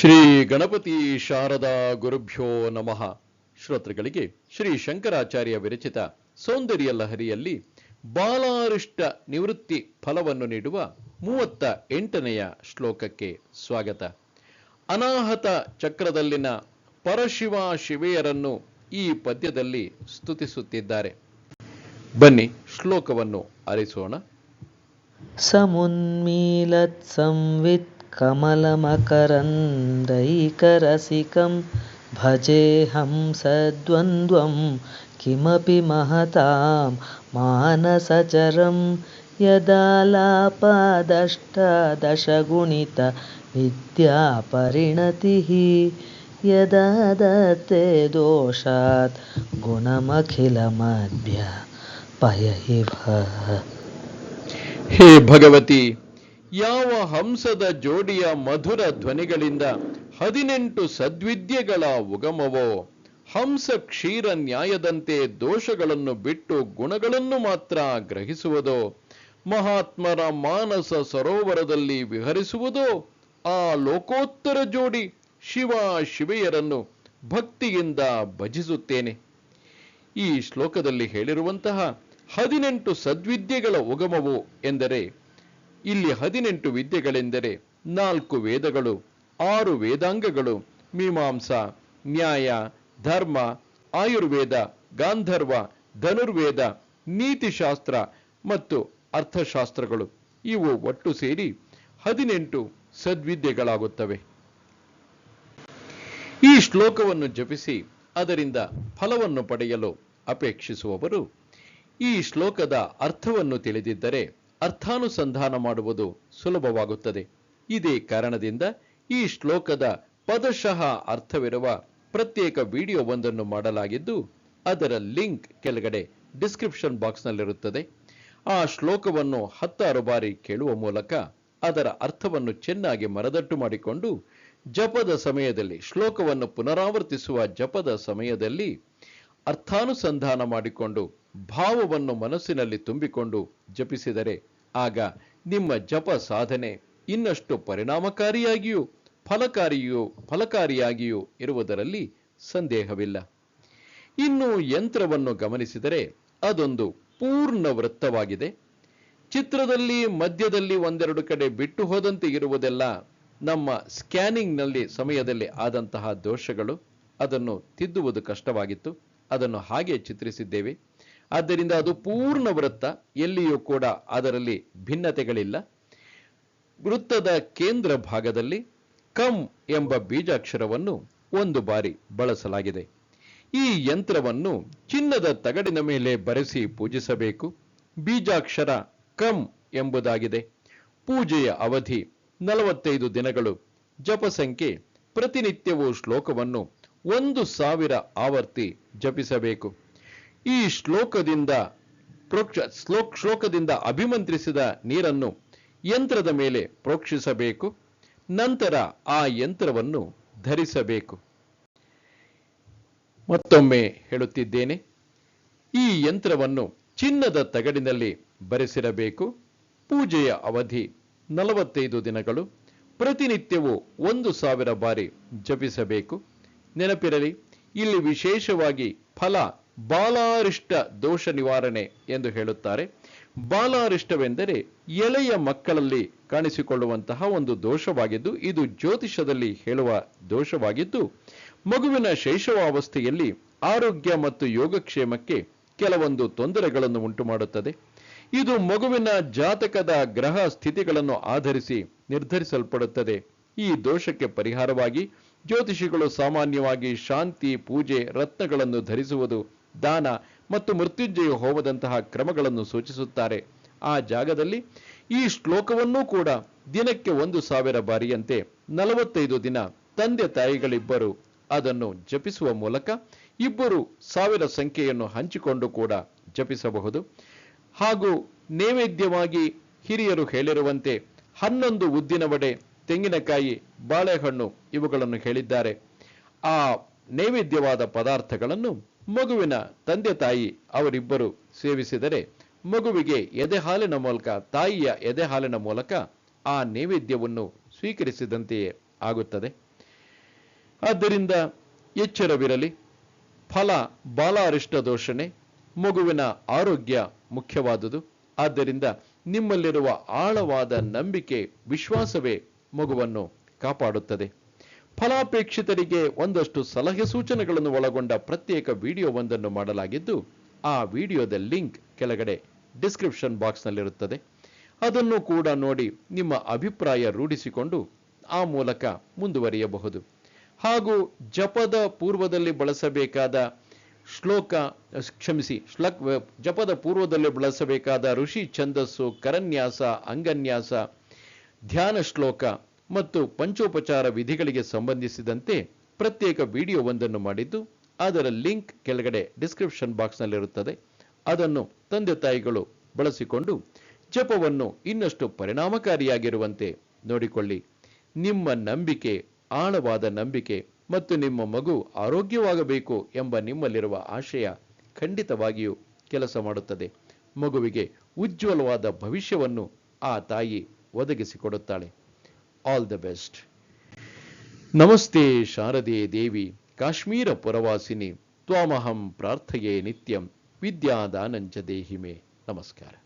ಶ್ರೀ ಗಣಪತಿ ಶಾರದಾ ಗುರುಭ್ಯೋ ನಮಃ. ಶ್ರೋತೃಗಳಿಗೆ ಶ್ರೀ ಶಂಕರಾಚಾರ್ಯ ವಿರಚಿತ ಸೌಂದರ್ಯ ಲಹರಿಯಲ್ಲಿ ಬಾಲಾರಿಷ್ಟ ನಿವೃತ್ತಿ ಫಲವನ್ನು ನೀಡುವ ಮೂವತ್ತ ಎಂಟನೆಯ ಶ್ಲೋಕಕ್ಕೆ ಸ್ವಾಗತ. ಅನಾಹತ ಚಕ್ರದಲ್ಲಿನ ಪರಶಿವ ಶಿವೆಯರನ್ನು ಈ ಪದ್ಯದಲ್ಲಿ ಸ್ತುತಿಸುತ್ತಿದ್ದಾರೆ. ಬನ್ನಿ ಶ್ಲೋಕವನ್ನು ಆಲಿಸೋಣ कमलमकरन्दैकरसिकं भजेऽहं सद्वन्द्वं किमपि महतां मानसचरं यदालापादष्टादशगुणितविद्यापरिणतिः यदा यदते दोषाद् गुणमखिलमभ्या पयिव हे भगवति ಯಾವ ಹಂಸದ ಜೋಡಿಯ ಮಧುರ ಧ್ವನಿಗಳಿಂದ ಹದಿನೆಂಟು ಸದ್ವಿದ್ಯೆಗಳ ಉಗಮವೋ? ಹಂಸ ಕ್ಷೀರ ನ್ಯಾಯದಂತೆ ದೋಷಗಳನ್ನು ಬಿಟ್ಟು ಗುಣಗಳನ್ನು ಮಾತ್ರ ಗ್ರಹಿಸುವುದೋ? ಮಹಾತ್ಮರ ಮಾನಸ ಸರೋವರದಲ್ಲಿ ವಿಹರಿಸುವುದೋ? ಆ ಲೋಕೋತ್ತರ ಜೋಡಿ ಶಿವ ಶಿವೆಯರನ್ನು ಭಕ್ತಿಯಿಂದ ಭಜಿಸುತ್ತೇನೆ. ಈ ಶ್ಲೋಕದಲ್ಲಿ ಹೇಳಿರುವಂತಹ ಹದಿನೆಂಟು ಸದ್ವಿದ್ಯೆಗಳ ಉಗಮವು ಎಂದರೆ ಇಲ್ಲಿ ಹದಿನೆಂಟು ವಿದ್ಯೆಗಳೆಂದರೆ ನಾಲ್ಕು ವೇದಗಳು, ಆರು ವೇದಾಂಗಗಳು, ಮೀಮಾಂಸಾ, ನ್ಯಾಯ, ಧರ್ಮ, ಆಯುರ್ವೇದ, ಗಾಂಧರ್ವ, ಧನುರ್ವೇದ, ನೀತಿಶಾಸ್ತ್ರ ಮತ್ತು ಅರ್ಥಶಾಸ್ತ್ರಗಳು. ಇವು ಒಟ್ಟು ಸೇರಿ ಹದಿನೆಂಟು ಸದ್ವಿದ್ಯೆಗಳಾಗುತ್ತವೆ. ಈ ಶ್ಲೋಕವನ್ನು ಜಪಿಸಿ ಅದರಿಂದ ಫಲವನ್ನು ಪಡೆಯಲು ಅಪೇಕ್ಷಿಸುವವರು ಈ ಶ್ಲೋಕದ ಅರ್ಥವನ್ನು ತಿಳಿದಿದ್ದರೆ ಅರ್ಥಾನುಸಂಧಾನ ಮಾಡುವುದು ಸುಲಭವಾಗುತ್ತದೆ. ಇದೇ ಕಾರಣದಿಂದ ಈ ಶ್ಲೋಕದ ಪದಶಃ ಅರ್ಥವಿರುವ ಪ್ರತ್ಯೇಕ ವಿಡಿಯೋವೊಂದನ್ನು ಮಾಡಲಾಗಿದ್ದು, ಅದರ ಲಿಂಕ್ ಕೆಳಗಡೆ ಡಿಸ್ಕ್ರಿಪ್ಷನ್ ಬಾಕ್ಸ್ನಲ್ಲಿರುತ್ತದೆ. ಆ ಶ್ಲೋಕವನ್ನು ಹತ್ತಾರು ಬಾರಿ ಕೇಳುವ ಮೂಲಕ ಅದರ ಅರ್ಥವನ್ನು ಚೆನ್ನಾಗಿ ಮರದಟ್ಟು ಮಾಡಿಕೊಂಡು ಜಪದ ಸಮಯದಲ್ಲಿ, ಶ್ಲೋಕವನ್ನು ಪುನರಾವರ್ತಿಸುವ ಜಪದ ಸಮಯದಲ್ಲಿ ಅರ್ಥಾನುಸಂಧಾನ ಮಾಡಿಕೊಂಡು ಭಾವವನ್ನು ಮನಸ್ಸಿನಲ್ಲಿ ತುಂಬಿಕೊಂಡು ಜಪಿಸಿದರೆ ಆಗ ನಿಮ್ಮ ಜಪ ಸಾಧನೆ ಇನ್ನಷ್ಟು ಪರಿಣಾಮಕಾರಿಯಾಗಿಯೂ ಫಲಕಾರಿಯೂ ಫಲಕಾರಿಯಾಗಿಯೂ ಇರುವುದರಲ್ಲಿ ಸಂದೇಹವಿಲ್ಲ. ಇನ್ನು ಯಂತ್ರವನ್ನು ಗಮನಿಸಿದರೆ ಅದೊಂದು ಪೂರ್ಣ ವೃತ್ತವಾಗಿದೆ. ಚಿತ್ರದಲ್ಲಿ, ಮಧ್ಯದಲ್ಲಿ ಒಂದೆರಡು ಕಡೆ ಬಿಟ್ಟು ಹೋದಂತೆ ಇರುವುದೆಲ್ಲ ನಮ್ಮ ಸ್ಕ್ಯಾನಿಂಗ್ನಲ್ಲಿ ಸಮಯದಲ್ಲಿ ಆದಂತಹ ದೋಷಗಳು. ಅದನ್ನು ತಿದ್ದುವುದು ಕಷ್ಟವಾಗಿತ್ತು. ಅದನ್ನು ಹಾಗೆ ಚಿತ್ರಿಸಿದ್ದೇವೆ. ಆದ್ದರಿಂದ ಅದು ಪೂರ್ಣ ವೃತ್ತ, ಎಲ್ಲಿಯೂ ಕೂಡ ಅದರಲ್ಲಿ ಭಿನ್ನತೆಗಳಿಲ್ಲ. ವೃತ್ತದ ಕೇಂದ್ರ ಭಾಗದಲ್ಲಿ ಕಂ ಎಂಬ ಬೀಜಾಕ್ಷರವನ್ನು ಒಂದು ಬಾರಿ ಬಳಸಲಾಗಿದೆ. ಈ ಯಂತ್ರವನ್ನು ಚಿನ್ನದ ತಗಡಿನ ಮೇಲೆ ಬರೆಸಿ ಪೂಜಿಸಬೇಕು. ಬೀಜಾಕ್ಷರ ಕಂ ಎಂಬುದಾಗಿದೆ. ಪೂಜೆಯ ಅವಧಿ ನಲವತ್ತೈದು ದಿನಗಳು. ಜಪಸಂಖ್ಯೆ, ಪ್ರತಿನಿತ್ಯವೂ ಶ್ಲೋಕವನ್ನು ಒಂದು ಸಾವಿರ ಆವರ್ತಿ ಜಪಿಸಬೇಕು. ಈ ಶ್ಲೋಕದಿಂದ ಪ್ರೋಕ್ಷ, ಶ್ಲೋಕ್, ಶ್ಲೋಕದಿಂದ ಅಭಿಮಂತ್ರಿಸಿದ ನೀರನ್ನು ಯಂತ್ರದ ಮೇಲೆ ಪ್ರೋಕ್ಷಿಸಬೇಕು. ನಂತರ ಆ ಯಂತ್ರವನ್ನು ಧರಿಸಬೇಕು. ಮತ್ತೊಮ್ಮೆ ಹೇಳುತ್ತಿದ್ದೇನೆ, ಈ ಯಂತ್ರವನ್ನು ಚಿನ್ನದ ತಗಡಿನಲ್ಲಿ ಬರೆಸಿರಬೇಕು. ಪೂಜೆಯ ಅವಧಿ ನಲವತ್ತೈದು ದಿನಗಳು. ಪ್ರತಿನಿತ್ಯವೂ ಒಂದು ಸಾವಿರ ಬಾರಿ ಜಪಿಸಬೇಕು. ನೆನಪಿರಲಿ, ಇಲ್ಲಿ ವಿಶೇಷವಾಗಿ ಫಲ, ಬಾಲಾರಿಷ್ಟ ದೋಷ ನಿವಾರಣೆ ಎಂದು ಹೇಳುತ್ತಾರೆ. ಬಾಲಾರಿಷ್ಟವೆಂದರೆ ಎಳೆಯ ಮಕ್ಕಳಲ್ಲಿ ಕಾಣಿಸಿಕೊಳ್ಳುವಂತಹ ಒಂದು ದೋಷವಾಗಿದ್ದು, ಇದು ಜ್ಯೋತಿಷದಲ್ಲಿ ಹೇಳುವ ದೋಷವಾಗಿದ್ದು, ಮಗುವಿನ ಶೈಶವಾವಸ್ಥೆಯಲ್ಲಿ ಆರೋಗ್ಯ ಮತ್ತು ಯೋಗಕ್ಷೇಮಕ್ಕೆ ಕೆಲವೊಂದು ತೊಂದರೆಗಳನ್ನು ಉಂಟು ಮಾಡುತ್ತದೆ ಇದು ಮಗುವಿನ ಜಾತಕದ ಗ್ರಹ ಸ್ಥಿತಿಗಳನ್ನು ಆಧರಿಸಿ ನಿರ್ಧರಿಸಲ್ಪಡುತ್ತದೆ. ಈ ದೋಷಕ್ಕೆ ಪರಿಹಾರವಾಗಿ ಜ್ಯೋತಿಷಿಗಳು ಸಾಮಾನ್ಯವಾಗಿ ಶಾಂತಿ, ಪೂಜೆ, ರತ್ನಗಳನ್ನು ಧರಿಸುವುದು, ದಾನ ಮತ್ತು ಮೃತ್ಯುಂಜಯ ಹೋಮದಂತಹ ಕ್ರಮಗಳನ್ನು ಸೂಚಿಸುತ್ತಾರೆ. ಆ ಜಾಗದಲ್ಲಿ ಈ ಶ್ಲೋಕವನ್ನೂ ಕೂಡ ದಿನಕ್ಕೆ ಒಂದು ಸಾವಿರ ಬಾರಿಯಂತೆ ನಲವತ್ತೈದು ದಿನ ತಂದೆ ತಾಯಿಗಳಿಬ್ಬರು ಅದನ್ನು ಜಪಿಸುವ ಮೂಲಕ ಇಬ್ಬರು ಸಾವಿರ ಸಂಖ್ಯೆಯನ್ನು ಹಂಚಿಕೊಂಡು ಕೂಡ ಜಪಿಸಬಹುದು. ಹಾಗೂ ನೈವೇದ್ಯವಾಗಿ ಹಿರಿಯರು ಹೇಳಿರುವಂತೆ ಹನ್ನೊಂದು ಉದ್ದಿನ ವಡೆ ತೆಂಗಿನಕಾಯಿ, ಬಾಳೆಹಣ್ಣು ಇವುಗಳನ್ನು ಹೇಳಿದ್ದಾರೆ. ಆ ನೈವೇದ್ಯವಾದ ಪದಾರ್ಥಗಳನ್ನು ಮಗುವಿನ ತಂದೆ ತಾಯಿ ಅವರಿಬ್ಬರು ಸೇವಿಸಿದರೆ ಮಗುವಿಗೆ ಎದೆಹಾಲಿನ ಮೂಲಕ, ತಾಯಿಯ ಎದೆಹಾಲಿನ ಮೂಲಕ ಆ ನೈವೇದ್ಯವನ್ನು ಸ್ವೀಕರಿಸಿದಂತೆಯೇ ಆಗುತ್ತದೆ. ಆದ್ದರಿಂದ ಎಚ್ಚರವಿರಲಿ. ಫಲ ಬಾಲಾರಿಷ್ಟ ದೋಷಣೆ ಮಗುವಿನ ಆರೋಗ್ಯ ಮುಖ್ಯವಾದುದು. ಆದ್ದರಿಂದ ನಿಮ್ಮಲ್ಲಿರುವ ಆಳವಾದ ನಂಬಿಕೆ, ವಿಶ್ವಾಸವೇ ಮಗುವನ್ನು ಕಾಪಾಡುತ್ತದೆ. ಫಲಾಪೇಕ್ಷಿತರಿಗೆ ಒಂದಷ್ಟು ಸಲಹೆ ಸೂಚನೆಗಳನ್ನು ಒಳಗೊಂಡ ಪ್ರತ್ಯೇಕ ವಿಡಿಯೋವೊಂದನ್ನು ಮಾಡಲಾಗಿದ್ದು, ಆ ವಿಡಿಯೋದ ಲಿಂಕ್ ಕೆಳಗಡೆ ಡಿಸ್ಕ್ರಿಪ್ಷನ್ ಬಾಕ್ಸ್ನಲ್ಲಿರುತ್ತದೆ. ಅದನ್ನು ಕೂಡ ನೋಡಿ ನಿಮ್ಮ ಅಭಿಪ್ರಾಯ ರೂಢಿಸಿಕೊಂಡು ಆ ಮೂಲಕ ಮುಂದುವರಿಯಬಹುದು. ಹಾಗೂ ಜಪದ ಪೂರ್ವದಲ್ಲಿ ಬಳಸಬೇಕಾದ ಶ್ಲೋಕ, ಕ್ಷಮಿಸಿ, ಶ್ಲಕ್, ಜಪದ ಪೂರ್ವದಲ್ಲಿ ಬಳಸಬೇಕಾದ ಋಷಿ, ಛಂದಸ್ಸು, ಕರನ್ಯಾಸ, ಅಂಗನ್ಯಾಸ ಧ್ಯಾನ ಶ್ಲೋಕ ಮತ್ತು ಪಂಚೋಪಚಾರ ವಿಧಿಗಳಿಗೆ ಸಂಬಂಧಿಸಿದಂತೆ ಪ್ರತ್ಯೇಕ ವಿಡಿಯೋವೊಂದನ್ನು ಮಾಡಿದ್ದು, ಅದರ ಲಿಂಕ್ ಕೆಳಗಡೆ ಡಿಸ್ಕ್ರಿಪ್ಷನ್ ಬಾಕ್ಸ್ನಲ್ಲಿರುತ್ತದೆ. ಅದನ್ನು ತಂದೆ ತಾಯಿಗಳು ಬಳಸಿಕೊಂಡು ಜಪವನ್ನು ಇನ್ನಷ್ಟು ಪರಿಣಾಮಕಾರಿಯಾಗಿರುವಂತೆ ನೋಡಿಕೊಳ್ಳಿ. ನಿಮ್ಮ ನಂಬಿಕೆ, ಆಳವಾದ ನಂಬಿಕೆ ಮತ್ತು ನಿಮ್ಮ ಮಗು ಆರೋಗ್ಯವಾಗಬೇಕು ಎಂಬ ನಿಮ್ಮಲ್ಲಿರುವ ಆಶಯ ಖಂಡಿತವಾಗಿಯೂ ಕೆಲಸ ಮಾಡುತ್ತದೆ. ಮಗುವಿಗೆ ಉಜ್ವಲವಾದ ಭವಿಷ್ಯವನ್ನು ಆ ತಾಯಿ ಒದಗಿಸಿಕೊಡುತ್ತಾಳೆ. ಆಲ್ ದ ಬೆಸ್ಟ್ ನಮಸ್ತೆ ಶಾರದೆ ದೇವಿ, ಕಾಶ್ಮೀರ ಪುರವಾಸಿನಿ, ತ್ವಾಮಹಂ ಪ್ರಾರ್ಥಯೇ ನಿತ್ಯಂ ವಿದ್ಯಾದಾನಂಚ ದೇಹಿಮೆ. ನಮಸ್ಕಾರ.